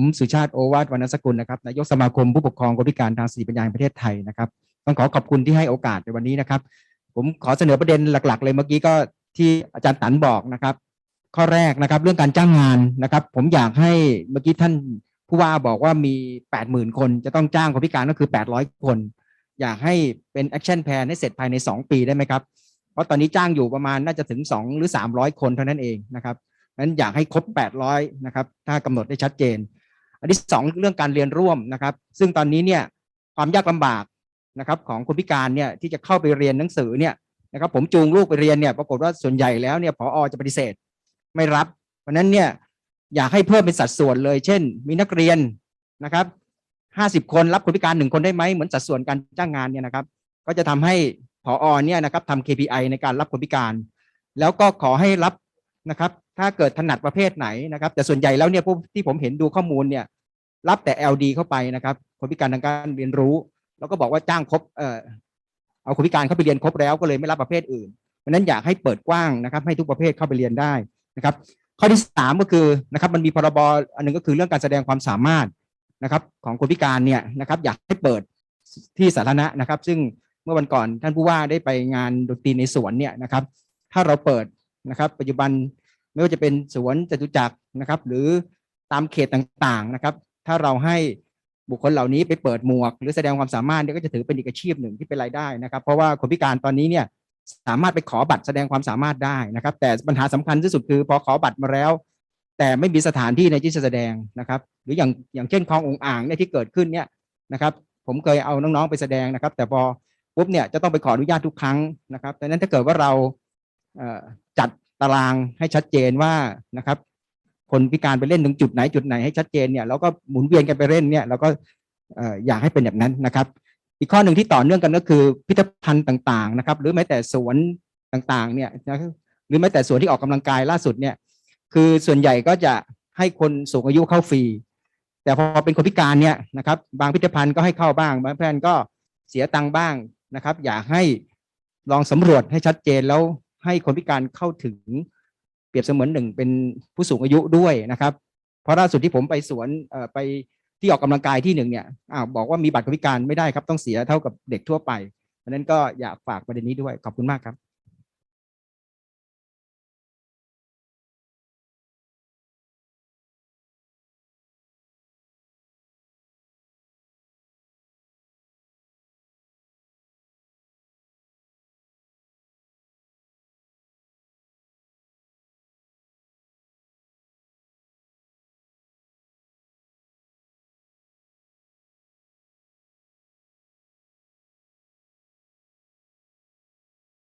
ผมสุชาติโอวาทวรรณสกุลนะครับนายกสมาคมผู้ปกครองคนพิการทางสติปัญญาแห่งประเทศไทยนะครับ ต้องขอขอบคุณที่ให้โอกาสในวันนี้นะครับ ผมขอเสนอประเด็นหลัก ๆ เลยเมื่อกี้ก็ที่อาจารย์ตันบอกนะครับ ข้อแรกนะครับเรื่องการจ้างงานนะครับ ผมอยากให้เมื่อกี้ท่านผู้ว่าบอกว่ามี 80,000 คนจะต้องจ้างคนพิการก็คือ 800 คน อยากให้เป็นแอคชั่นแพลนให้เสร็จภายใน 2 ปีได้ไหมครับเพราะตอนนี้จ้างอยู่ประมาณน่าจะถึง 2 หรือ 300 คนเท่านั้นเองนะครับนั้นอยากให้ครบ 800 นะครับ ถ้ากำหนดได้ชัดเจน อันที่สองเรื่องการเรียนร่วมนะครับ ซึ่งตอนนี้เนี่ยความยากลำบากนะครับของคนพิการเนี่ยที่จะเข้าไปเรียนหนังสือเนี่ยนะครับผมจูงลูกไปเรียนเนี่ยปรากฏว่าส่วนใหญ่แล้วเนี่ยผออจะปฏิเสธไม่รับ เพราะฉะนั้นเนี่ยอยากให้เพิ่มเป็นสัดส่วนเลย เช่น มีนักเรียนนะครับห้าสิบคนรับคนพิการหนึ่งคนได้ไหมเหมือนสัดส่วนการจ้างงานเนี่ยนะครับ ก็จะทำให้ผอเนี่ยนะครับทำ KPI ในการรับคนพิการ แล้วก็ขอให้รับ นะครับถ้าเกิดถนัดประเภทไหนนะครับ แต่ส่วนใหญ่แล้วเนี่ยพวกที่ผมเห็นดูข้อมูลเนี่ยรับแต่ LD เข้าไปนะครับ คนพิการทางการเรียนรู้ แล้วก็บอกว่าจ้างครบเอ่อเอาคนพิการเข้าไปเรียนครบแล้วก็เลยไม่รับประเภทอื่นเพราะนั้นอยากให้เปิดกว้างนะครับ ให้ทุกประเภทเข้าไปเรียนได้นะครับ ข้อที่สามก็คือนะครับมันมีพรบอันหนึ่งก็คือเรื่องการแสดงความสามารถนะครับของคนพิการเนี่ยนะครับ อยากให้เปิดที่สาธารณะนะครับ ซึ่งเมื่อวันก่อนท่านผู้ว่าได้ไปงานดนตรีในสวนเนี่ยนะครับ ถ้าเราเปิด นะครับ ปัจจุบันไม่ว่าจะเป็นสวนจตุจักรนะครับ หรือตามเขตต่างๆนะครับ ถ้าเราให้บุคคลเหล่านี้ไปเปิดหมวก หรือแสดงความสามารถเนี่ยก็จะถือเป็นอีกอาชีพหนึ่งที่เป็นรายได้นะครับ เพราะว่าคนพิการตอนนี้เนี่ยสามารถไปขอบัตรแสดงความสามารถได้นะครับ แต่ปัญหาสำคัญที่สุดคือพอขอบัตรมาแล้ว แต่ไม่มีสถานที่ในที่จะแสดงนะครับ หรืออย่างอย่างเช่นคลององอ่างเนี่ยที่เกิดขึ้นเนี่ยนะครับ ผมเคยเอาน้องๆไปแสดงนะครับ แต่พอปุ๊บเนี่ยจะต้องไปขออนุญาตทุกครั้งนะครับดังนั้นถ้าเกิดว่าเรา จัดตารางให้ชัดเจนว่านะครับ คนพิการไปเล่นตรงจุดไหนจุดไหนให้ชัดเจนเนี่ยแล้วก็หมุนเวียนกันไปเล่นเนี่ยเราก็อยากให้เป็นแบบนั้นนะครับ อีกข้อหนึ่งที่ต่อเนื่องกันก็คือพิพิธภัณฑ์ต่างๆนะครับ หรือแม้แต่สวนต่างๆเนี่ยหรือแม้แต่สวนที่ออกกำลังกายล่าสุดเนี่ยคือส่วนใหญ่ก็จะให้คนสูงอายุเข้าฟรีแต่พอเป็นคนพิการเนี่ยนะครับ บางพิพิธภัณฑ์ก็ให้เข้าบ้าง บางพิพิธภัณฑ์ก็เสียตังค์บ้างนะครับ อยากให้ลองสำรวจให้ชัดเจนแล้ว ให้คนพิการเข้าถึงเปรียบเสมือนหนึ่งเป็นผู้สูงอายุด้วยนะครับ เพราะล่าสุดที่ผมไปสวนไปที่ออกกำลังกายที่หนึ่งเนี่ยอ้าวบอกว่ามีบัตรคนพิการไม่ได้ครับต้องเสียเท่ากับเด็กทั่วไปเพราะนั้นก็อยากฝากประเด็นนี้ด้วยขอบคุณมากครับ